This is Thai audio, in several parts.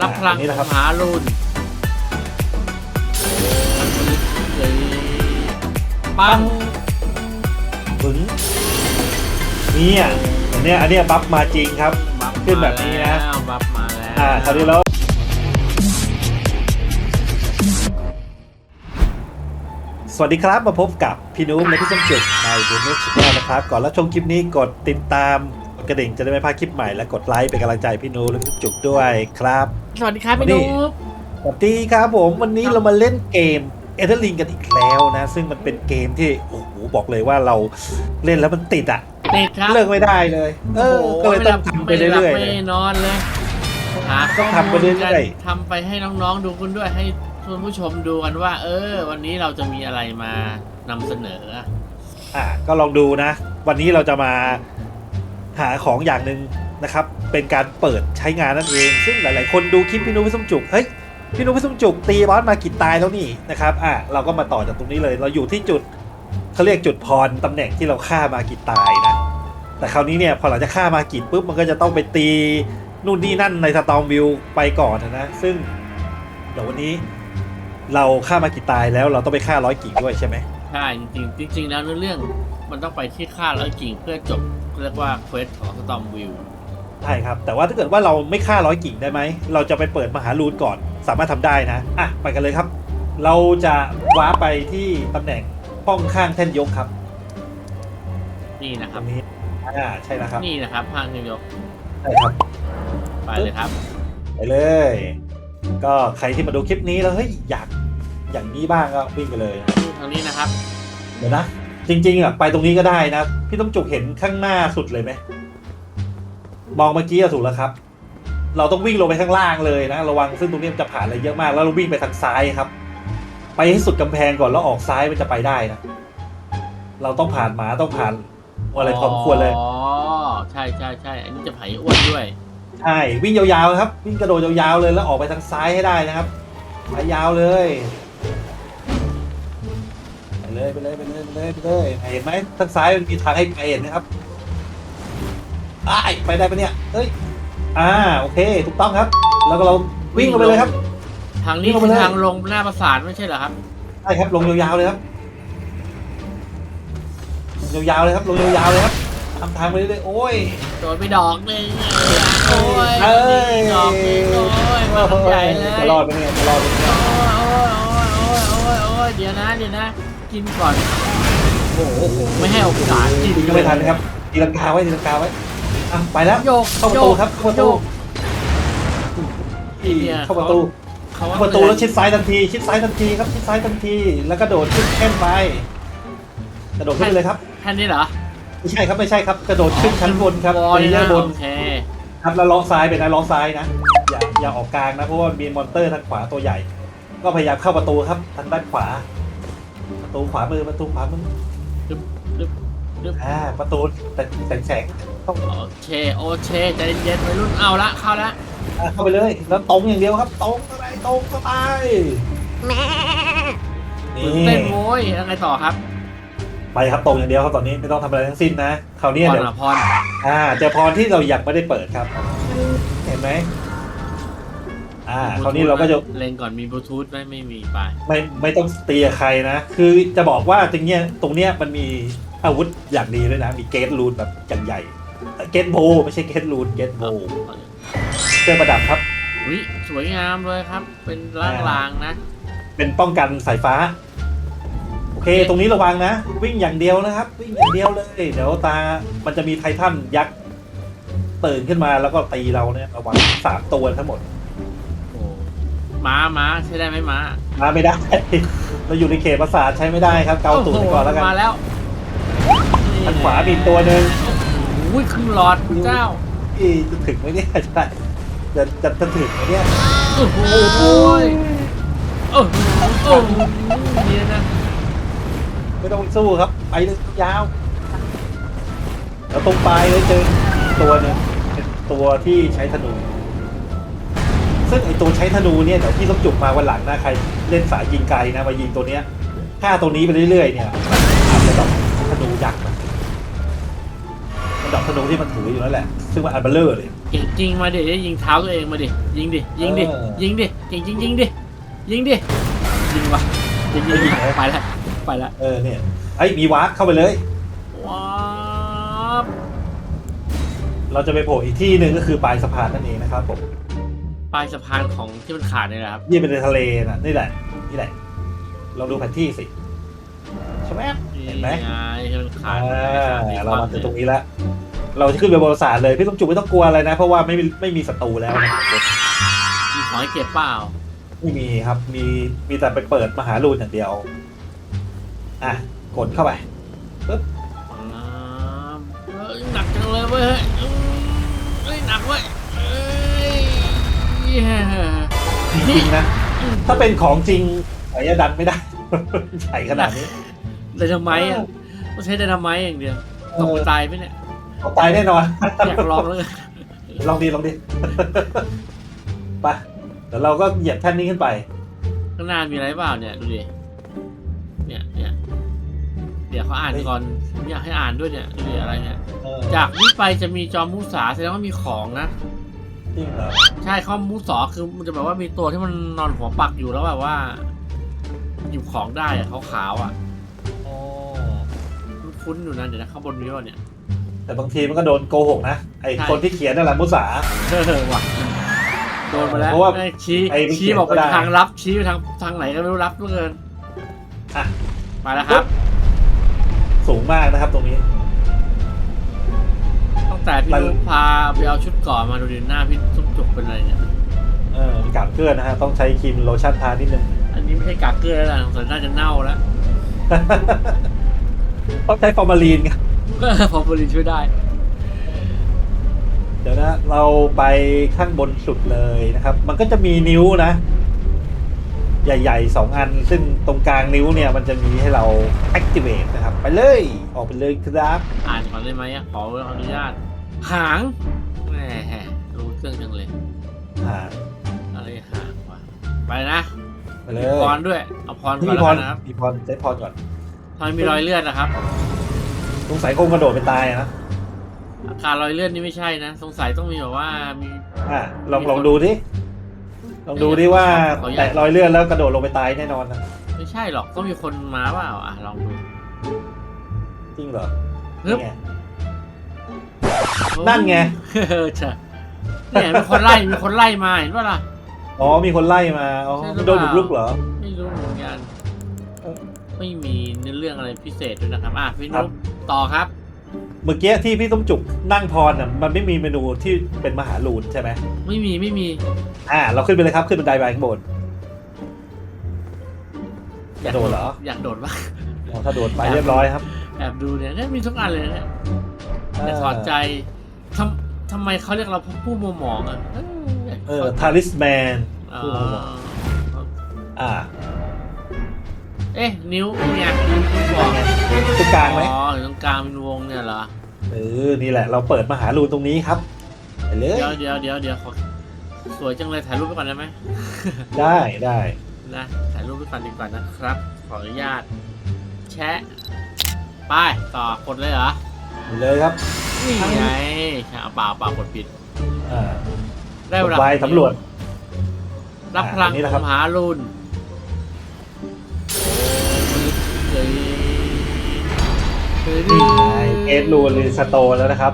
รับพลังอันนี้นะครับ มหารุนเลยปังปึ้งเนี่ยอันเนี้ยอันเนี้ยบัฟมาจริงครับบัฟขึ้นแบบนี้นะมาแล้วบัฟมาแล้วอ่าคราวนี้แล้วสวัสดีครับมาพบกับพี่นุ้มและพี่ส้มจุกในดูนุชชแนลนะครับ ก่อนรับชมคลิปนี้กดติดตาม กดกระดิ่งจะได้ไม่พลาดคลิปใหม่และกดไลค์เป็นกำลังใจพี่นุ้มและพี่ส้มจุกด้วยครับ สวัสดีครับพี่วันนี้นุ๊กสวัสดีครับผมวันนี้ครับเรามาเล่นเกมเอเดอร์ลิงกันอีกแล้วนะ ซึ่งมันเป็นเกมที่โอ้โหบอกเลยว่าเราเล่นแล้วมันติดอะติดครับเลิกไม่ได้เลย เออโโหก็เลยต้องทำไปเรื่อยๆไม่เลหลับยไม่นอนเลยหาต้องทำไปเรื่อยๆข้มูลกันทำไปให้น้องๆดูคุณด้วยให้คุณผู้ชมดูกันว่า เออ วันนี้เราจะมีอะไรมานำเสนออะก็ลองดูนะ วันนี้เราจะมา หาของอย่างหนึ่งนะครับ เป็นการเปิดใช้งานนั่นเอง ซึ่งหลายๆ คนดูคลิปพี่นุ้ยพี่สมจุก เฮ้ย พี่นุ้ยพี่สมจุกตีบอสมากี่ตายแล้วนี่นะครับ อะเราก็มาต่อจากตรงนี้เลย เราอยู่ที่จุดเขาเรียกจุดพรตำแหน่งที่เราฆ่ามากี่ตายนะ แต่คราวนี้เนี่ยพอหลังจากฆ่ามากี่ปุ๊บมันก็จะต้องไปตีนู่นนี่นั่นในสตอมวิวไปก่อนนะ ซึ่งเดี๋ยววันนี้เราฆ่ามากี่ตายแล้วเราต้องไปฆ่าร้อยกี่ด้วยใช่ไหม ใช่จริงๆจริง ๆ แล้วเนื้อเรื่องมันต้องไปที่ค่าร้อยกิ่งเพื่อจบเรียกว่าเควสของสตอมวิวใช่ครับ แต่ว่าถ้าเกิดว่าเราไม่ฆ่าร้อยกิ่งได้ไหม เราจะไปเปิดมหารูนก่อน สามารถทำได้นะ อะ ไปกันเลยครับ เราจะว้าร์ปไปที่ตำแหน่งป้องข้างแท่นยกครับ นี่นะคตรัรบงนี้อ่าใช่แล้วครับ นี่นะครับห้างนิวยอร์กใช่ครับ ไปเลยครับ ไปเลย ก็ใครที่มาดูคลิปนี้แล้วเฮ้ยอยาก อย่างนี้บ้างก็วิ่งไปเลยทางนี้นะครับ เดี๋ยวนะ จริงๆอะไปตรงนี้ก็ได้นะ พี่ต้องจุกเห็นข้างหน้าสุดเลยไหมมองเมื่อกี้อะถูกแล้วครับ เราต้องวิ่งลงไปข้างล่างเลยนะ ระวังซึ่งตรงนี้มันจะผ่านอะไรเยอะมาก แล้วเราวิ่งไปทางซ้ายครับ ไปให้สุดกำแพงก่อนแล้วออกซ้ายมันจะไปได้นะ เราต้องผ่านหมาต้องผ่านอะไรพอสมควรเลย อ๋อ ใช่ใช่ใช่ อันนี้จะไผ่อ้วนด้วย ใช่วิ่งยาวๆครับ วิ่งกระโดดยาวๆเลยแล้วออกไปทางซ้ายให้ได้นะครับไปยาวเลยไป เลยไปเลยไปเลยไปเลยไปเลยเห็นไหมทางซ้ายมันมีทางให้ไปเห็นนะครับอ้ายไปได้ปะเนี่ยเอ้ยอ่าโอเค ถูกต้องครับ แล้วก็เราวิ่งลงไปเลยครับ ทางนี้วิ่งลงคืไปอเลยทางลงหน้าปราสาทไม่ใช่เหรอครับใช่ครับลงยาวๆเลยครับลงยาวๆเลยครับลงยาวๆเลยครับทำทางไปเรื่อยๆโอ้ยโดนไปดอกหนึ่งโอ้ยเอ้ยดอกหนึ่งโอ้ยมากันใหญ่เลยจะรอดไหมเนี่ยจะรอดไหมเนี่ยโอ้ยโอ้ยโอ้ยโอ้ยโอ้ยเดี๋ยวนะเดี๋ยวนะ กินก่อน โอ้โห ไม่ให้โอกาสกินยิงก็ไม่ทันครับตีลังกาไว้ตีลังกาไว้อะไปแล้วโยกเข้าประตูครับเข้าประตูโยกที่เนี่ยเข้าประตูเขาเข้าประตูแล้วชิดซ้ายทันทีชิดซ้ายทันทีครับชิดซ้ายทันที แล้วกระโดดขึ้นแท่นไปกระโดดขึ้นไปเลยครับแค่นี้เหรอไม่ใช่ครับไม่ใช่ครับ กระโดดขึ้นชั้นบนครับบอยเลเยอนะร์บนโอเคครับแล้วล้อซ้ายไปนะล้อซ้ายนะอย่าอย่าออกกลางนะเพราะว่ามีมอนเตอร์ทางขวาตัวใหญ่ ก็พยายามเข้าประตูครับทางด้านขวา ประตูขวามือประตูขวามือดึบดึบดึบอ่าประตูแต่แสงแสงต้องโอเคโอเคใจเย็นๆวัยรุ่นเอาละเข้าละอ่าเข้าไปเลยแล้วตรงอย่างเดียวครับตรงอะไรตรงก็ไปนี่ตื่นเต้นโว้ยยังไงต่อครับ ไปครับตรงอย่างเดียวครับตอนนี้ไม่ต้องทำอะไรทั้งสิ้นนะคราวนี้พรเดี๋ยวอะพรอ่าเจอพรที่เรายังไม่ได้เปิดครับ เห็นไหม อ่าคราวนี้เราก็จะเล็งก่อนมีบลูทูธไหมไม่มีไปไม่ไม่ต้องตีกับใครนะ คือจะบอกว่าตรงเนี้ยตรงเนี้ยมันมีอาวุธอย่างดีด้วยนะ มีเกตรูนแบบอย่างใหญ่ เกตโบไม่ใช่เกตรูนเกตโบเครื่องประดับครับอุ้ยสวยงามเลยครับ เป็นลางๆนะ เป็นป้องกันสายฟ้า โอเค ตรงนี้ระวังนะ วิ่งอย่างเดียวนะครับ วิ่งอย่างเดียวเลย เดี๋ยวตา มันจะมีไททันยักษ์ตื่นขึ้นมาแล้วก็ตีเราเนี่ยระวังสามตัวทั้งหมดโอ้ ม้าม้าใช้ได้ไหมม้ามาไม่ได้ เราอยู่ในเขตประสาทใช้ไม่ได้ครับ เกาตูดไปก่อนแล้วกัน โโหมาแล้วทางขวามีอีกตัวหนึ่ง อุ้ยครึ่งหลอดคุณเจ้าที่จะถึงไหมเนี่ยใช่จะจะจะถึงไหมเนี่ยโอ้โหโอ้โหโอ้โหเดี๋ยวนะไม่ต้องสู้ครับไปเลยยาว แล้วตรงปลายเลยเจอตัวหนึงเป็นตัวที่ใช้ธนู ซึ่งไอตัวใช้ธนูเนี่ยเดี๋ยวพี่ต้องจุกมาวันหลังนะใครเล่นสายยิงไกลนะมายิงตัวเนี้ยฆ่าตัวนี้ไปเรื่อยๆเนี่ยอาจจะแบบธนูยักษ์นะธดอกธนูที่มันถืออยู่นั่นแหละ ซึ่งมันอันเบลเลอร์เลยเก่งจริงมาดิยิงเท้าตัวเองมาดิยิงดิยิงดิเออยิงดิเก่งจริงยิงดิยิงดิยิงวะยิงยิงยิงไปแล้วไปแล้วเออเนี่ยไอ้ยมีวาร์ปเข้าไปเลยว้าวเราจะไปโผล่อีกที่หนึ่งก็คือปลายสะพานนั่นเองนะครับผม ปลายสะพานของที่มันขาดเนี่ยแหละครับ ยี่เป็นในทะเลนะนี่แหละนี่แหละลองดูแผนที่สิใช่ไหมเห็นไหมไงที่มันขาอ่าดนี่เรามาถึงตรงนี้แล้วเราจะขึ้นไปบนปราสาทเลยพี่ต้องจุกไม่ต้องกลัวอะไรนะ เพราะว่าไม่มีไม่มีศัตรูแล้วนะมีของให้เก็บเปล่าไม่มีครับ มีมีแต่ไปเปิดมหาลูนอย่างเดียว อะกดเข้าไปอ่า จริงๆนะ ถ้าเป็นของจริงไอ้ยดันไม่ได้ใหญ่ขนาดนี้ไดนาไมต์อะต้องใช้ไดนาไมต์อย่างเดียวตกไปตายไหมเนี่ยเอาตายแน่นอน อยากลองแล้วกันลองดีลองดีไปเดี๋ยวเราก็เหยียบแท่นนี้ขึ้นไป ข้างหน้ามีอะไรเปล่าเนี่ยดูดิเนี่ยเนี่ยเดี๋ยวเขาอ่านก่อนผมอยากให้อ่านด้วยเนี่ยดูดิอะไรเนี่ยเออจากนี้ไปจะมีจอมมุสาแสดงว่ามีของนะจ ริงเหรอใช่ข้อมูลสอคือมันจะแบบว่ามีตัวที่มันนอนหัวปักอยู่แล้วแบบว่า หยิบของได้อะขาวๆอะอ๋อมันคุ้นอยู่นะเดี๋ยวนะข้างบนมีป่ะเนี่ยแต่บางทีมันก็โดนโกหกนะไอใช่คนที่เขียนนั่นแหละมุสา เออว่ะโดนมาแล้วเพราะว่าแม่งชี้ไอ้ไม่ชี้บอกไปเขียนก็ได้ ทางลับชี้ไปทางทางไหนก็ไม่รู้ลับเหลือเกินอะมาแล้วครับ สูงมากนะครับตรงนี้ ตั้งแต่พี่มันนุ๊กพาไปเอาชุดเก่อนมาดูดิหน้าพี่ทุกจุกเป็นอะไรเนี่ย เออมีกาบเกลือนนะฮะ ต้องใช้ครีมโลชั่นทานิดนึง อันนี้ไม่ใช่กากเกลือแล้วล่ะสงสัยน่าจะเน่าแล้วต้องใช้ฟอร์มาลีนครับพอบุรีช่วยได้ เดี๋ยวนะ เราไปข้างบนสุดเลยนะครับ มันก็จะมีนิ้วนะ ใหญ่ๆสองอัน ซึ่งตรงกลางนิ้วเนี่ย มันจะมีให้เรา activate นะครับ ไปเลย ออกไปเลยครับ อ่านก่อนได้ไหมอะขออนุญาต หางแหมรู้เครื่องจังเลยอ่าอะไรหางวะไปนะไปเลมียพรด้วย เอาพรก่มีอนพแล้วรกันนะครับมีพรใช้พรก่อนทำไมมีรอยเลือดนะครับ สงสัยคงกระโดดไปตายอะนะอาการรอยเลือดนี่ไม่ใช่นะ สงสัยต้องมีแบบว่ามี อะลองลองดูดิลองดูดิว่าขออนุญาตแตะรอยเลื่อนแล้วกระโดดลงไปตายแน่นอนนะไม่ใช่หรอกต้องมีคนมาเปล่าอะลองดูจริงเหรอฮึบนี่ไง นั่นไง เออใช่เนี่ยมีคนไล่มีคนไล่มาเห็นป่ะล่ะ อ๋อ มีคนไล่มา อ๋อใช่หรือโดนเปบุล่ากรุกเหรอ ไม่รู้เหมือนกันไม่มีเนื้อเรื่องอะไรพิเศษด้วยนะครับอะพี่ครันุ๊บ กต่อครับ เมื่อกี้ที่พี่ต้มจุกนั่งพรน่ะมันไม่มีเมนูที่เป็นมหาลูนใช่ไหมไม่มีไม่มีอ่า เราขึ้นไปเลยครับ ขึ้นบันไดไปข้างบน อยากโดดเหรอ อยากโดดบ้างอ๋อถ้าโดดไปเรียบร้อยครับแอบดูเนี่ยเนี่ยมีทุกอันเลยนะเนี่ยแต่ถอดใจ ทำทำไมเขาเรียกเราผู้มัวหมองอะเออทาริสแมนเอผู้มัวหมองออ่า เอ๊ะ นิ้วเนี่ยนิ้วบอกตรงกลางไหมอ๋ออยู่ตรงกลางเป็นวงเนี่ยเหรอเออนี่แหละ เราเปิดมหาลูนตรงนี้ครับไปเลยเดี๋ยวเดี๋ยวเดี๋ยวเดี๋ยวขอสวยจังเลยถ่ายรูปไปก่อนได้ไหมได้ได้นะถ่ายรูปไปก่อนดีกว่านะครับ ขออนุญาต แชะไปต่อกดเลยเหรอไปเลยครับ นี่ไงใช่เอาเปล่าเปล่ากดผิด อ่าได้เวลาไปสำรวจ รับพลังอ่าอันนี้ขนะครัอบงหารุนเฮ้ยเฮ้ยนี่ไงเอสลูนรีสโตนแล้วนะครับ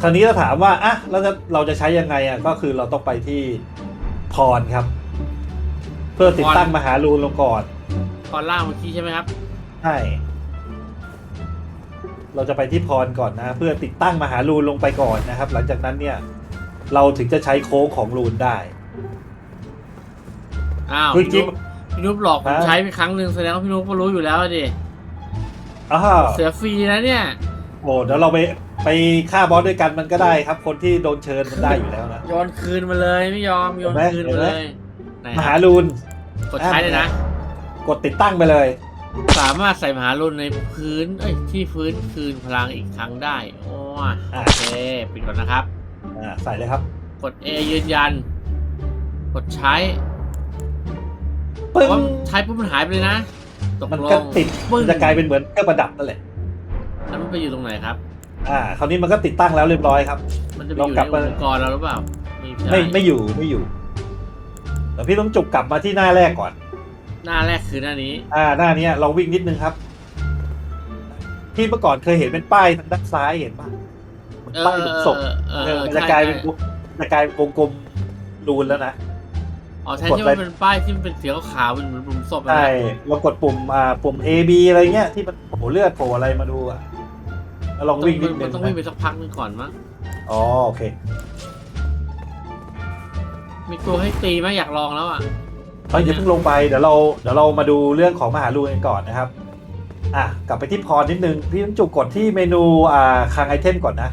คราวนี้เราถามว่าอะเราจะเราจะใช้ยังไงอะก็คือเราต้องไปที่พรครับ เพื่อติดตั้งมหาลูนลงก่อนตอนล่างเมื่อกี้ใช่ไหมครับ ใช่ เราจะไปที่พรก่อนนะเพื่อติดตั้งมหาลูนลงไปก่อนนะครับ หลังจากนั้นเนี่ยเราถึงจะใช้โค้งของลูนได้ อ้าวคือพี่จรินุ๊งกพี่นุ๊กหลอกผมฮะ ใช้ไปครั้งหนึ่งแสดงว่าพี่นุ๊กก็รู้อยู่แล้วอะดิอ้าวเสียฟรีนะเนี่ยโอ้เดี๋ยวเราไปไปฆ่าบอสด้วยกันมันก็ได้ครับ คนที่โดนเชิญมันได้อยู่แล้วนะ โยนคืนมาเลยไม่ยอมโยนเห็นไหม คืนเห็มานไหมเลยไหนมคหารับลูนกดใช้เลยนะ กดติดตั้งไปเลย สามารถใส่มหารุนในพื้น เอ้ย ที่พื้นคืนพลังอีกครั้งได้โอ้ยอะโอเคปิดก่อนนะครับ อ่าใส่เลยครับ กด A ยืนยัน กดใช้ปึ้งว่าใช้ปุ๊บมันหายไปเลยนะตกมันลก็งติดปึ้งมันจะกลายเป็นเหมือนเครื่องประดับนั่นแหละ แล้วมันไปอยู่ตรงไหนครับ อ่า คราวนี้มันก็ติดตั้งแล้วเรียบร้อยครับ มันจะไปลอองยู่กลัในบมา อุปกรณ์เราหรือเปล่าใช่ไม่ไม่อยู่ไม่อยู่เดี๋ยวพี่ต้องจุกกลับมาที่หน้าแรกก่อน หน้าแรกคือหน้านี้ อ่าหน้าเนี้ยลองวิ่งนิดนึงครับ ที่เมื่อก่อนเคยเห็นเป็นป้ายทางด้านซ้ายเห็นป่ะเหมือนเออป้ายหลุมศพเออเออเอเอออมันใช่จะกลายเป็นใช่จะกลายเป็นวงกลมรูนแล้วนะ อ๋อใช่กดที่ไปมันเป็นป้ายที่มันเป็นสีขาวๆเป็นเหมือนปุ่มศพอะใช่นะเรากดปุ่มอ่าปุ่ม A B อะไรเงี้ยที่มันโผล่เลือดโผล่อะไรมาดูอะแล้วลองวิ่งนิดนึมันงต้องนะวิ่งไปสักพักหนึงก่อนมั้งอ๋อโอเค มีตัวให้ตีไหมอยากลองแล้วอะเฮ้ยอย่าเพิ่งลงไปเดี๋ยวเราเดี๋ยวเรามาดูเรื่องของมหาลูกันก่อนนะครับอะกลับไปที่พรนิดนึงพี่ต้องจุกกดที่เมนูอ่าคลังไอเทมก่อนนะ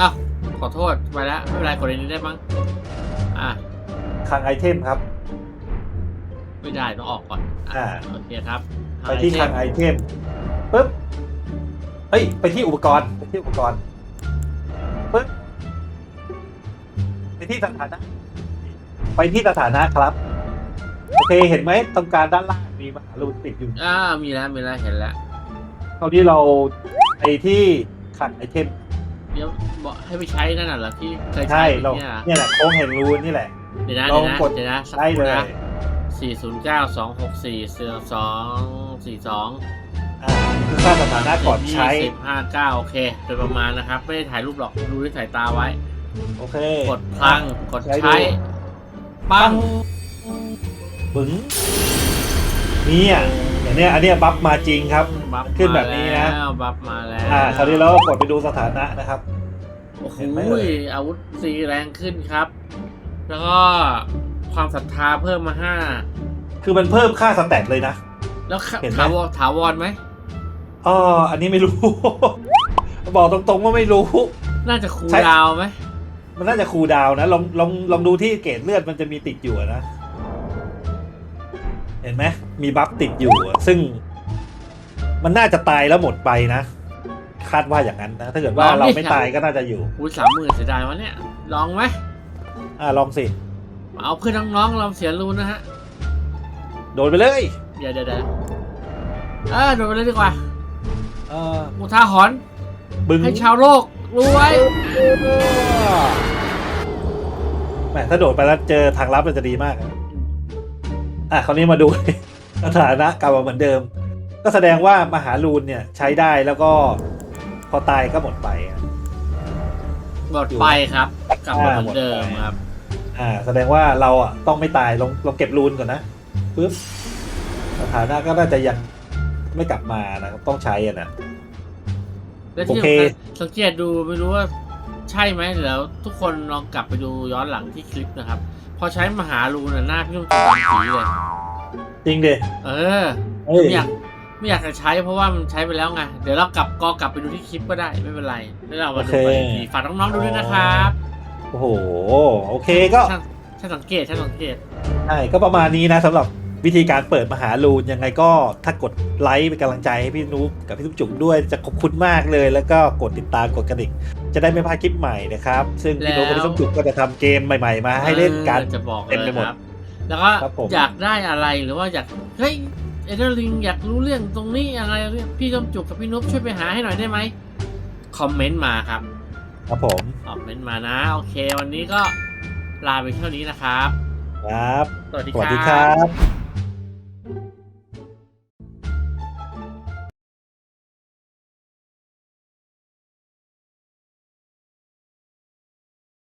อ้าวขอโทษไปแล้วไม่เป็นไรกดอันนี้ได้มั้งอะคลังไอเทมครับ ไม่ได้ต้องออกก่อนอ่าโอเคครับ ไปที่คลังไอเทมปึ๊บเฮ้ยไปที่อุปกรณ์ไปที่อุปกรณ์ปึ๊บไปที่สถานะ ไปที่สถานะครับ โอเคเห็นไหมตรงกลางด้านล่างมีมหาลูติดอยู่อ่ามีแล้วมีแล้วเห็นแล้วคราวนี้เราไปที่คลังไอเทมเดี๋ยวบอกให้ไปใช้นั่นน่ะเหรอที่เคยใช่ใช้เราเนี่ยเนี่ยแหละโค้งแห่งรูนนี่แหละ เดี๋ยวนะลอเดี๋ยวนะงกดเดี๋ยวนะสักได้คเลรู่ยนะสี่ศูนย์เก้าสองหกสี่เสือสองสี่สองอ่าคือค่าสถานะก่อนใช้ สิบห้าเก้าโอเคโดยประมาณนะครับ ไม่ได้ถ่ายรูปหรอกดูด้วยสายตาไว้ โอเคกดพลังกดใช้ใช้ดูปัง บึ้งนี่อะอย่างเนี้ยอันเนี้ยบัฟมาจริงครับ บัฟขึ้นแบบนี้นะ มาแล้วบัฟมาแล้วอ่าคราวนี้เราก็กดไปดูสถานะนะครับ โอ้โหเห็นไหมเอ่ย อาวุธสีแรงขึ้นครับ แล้วก็ความศรัทธาเพิ่มมาห้าคือมันเพิ่มค่าสแตทเลยนะ แล้วค่ะเห็นไหม ถาวรถาวรไหม อ๋ออันนี้ไม่รู้ บอกตรงๆว่าไม่รู้ น่าจะคูลใช่ดาวน์ไหมมันน่าจะคูลดาวน์นะลองลองลองดูที่เกรดเลือดมันจะมีติดอยู่อะนะ เห็นไหมมีบัฟติดอยู่อะซึ่ง มันน่าจะตายแล้วหมดไปนะ คาดว่าอย่างนั้นนะ ถ้าเกิดว่าเราไม่ตายก็น่าจะอยู่อุ้ยสามหมื่นเสียดายวะเนี่ยลองไหมอ่าลองสิเอาเพื่อนน้องๆเราเสียรูนนะฮะโดนไปเลย เดี๋ยวเดี๋ยวเดี๋ยวเออโดนไปเลยดีกว่า เอออุทาหรณ์บึ้งให้ชาวโลกรู้ไว้แหมถ้าโดดไปแล้วเจอทางลับมันจะดีมากนะ อะคราวนี้มาดูสถานะกลับมาเหมือนเดิม ก็แสดงว่ามหาลูนเนี่ยใช้ได้แล้วก็พอตายก็หมดไปอะหมดไปครับ กลับมาเหมือนเดิมครับ อ่า แสดงว่าเราอะต้องไม่ตายลองลองเก็บรูนก่อนนะปึ๊บสถานะก็น่าจะยังไม่กลับมานะครับต้องใช้อะนะ แล้วที่โอเคสำคัญสังเกตดูไม่รู้ว่าใช่ไหมแล้วทุกคนลองกลับไปดูย้อนหลังที่คลิปนะครับพ อใช้มหารูน่ะหน้าพี่ต้องตามผีเลย จริงดิเออเอ้ยไม่อยากไม่อยากจะใช้เพราะว่ามันใช้ไปแล้วไง เดี๋ยวเรากลับก็กลับไปดูที่คลิปก็ได้ไม่เป็นไรแล้วเรามาดูไปอีกทีฝากน้องๆดูด้วยนะครับโอ้โหโอเคก็ช่างช่างสังเกตช่างสังเกตใช่ก็ประมาณนี้นะสำหรับ วิธีการเปิดมหาลูนยังไงก็ถ้ากดไลค์เป็นกำลังใจให้พี่นุ๊กกับพี่ทุกจุ๋มด้วยจะขอบคุณมากเลย แล้วก็กดติดตามกดกระดิ่งจะได้ไม่พลาดคลิปใหม่นะครับ ซึ่งพี่นุ๊กกับพี่ทุกจุ๋มก็จะทำเกมใหม่ๆ มาให้เล่นกันออจะบอกเลเต็มไปยหมดครับแล้วก็ครับผมอยากได้อะไรหรือว่าอยากเฮ้ยเอเดอร์ลิงอยากรู้เรื่องตรงนี้อะไรเรื่องพี่จอมจุกกับพี่นุ๊กช่วยไปหาให้หน่อยได้ไหมคอมเมนต์มาครับ ครับผมคอมเมนต์มานะ โอเค วันนี้ก็ลาไปเท่านี้นะครับ ครับ สวัสดีสวัสดีครับ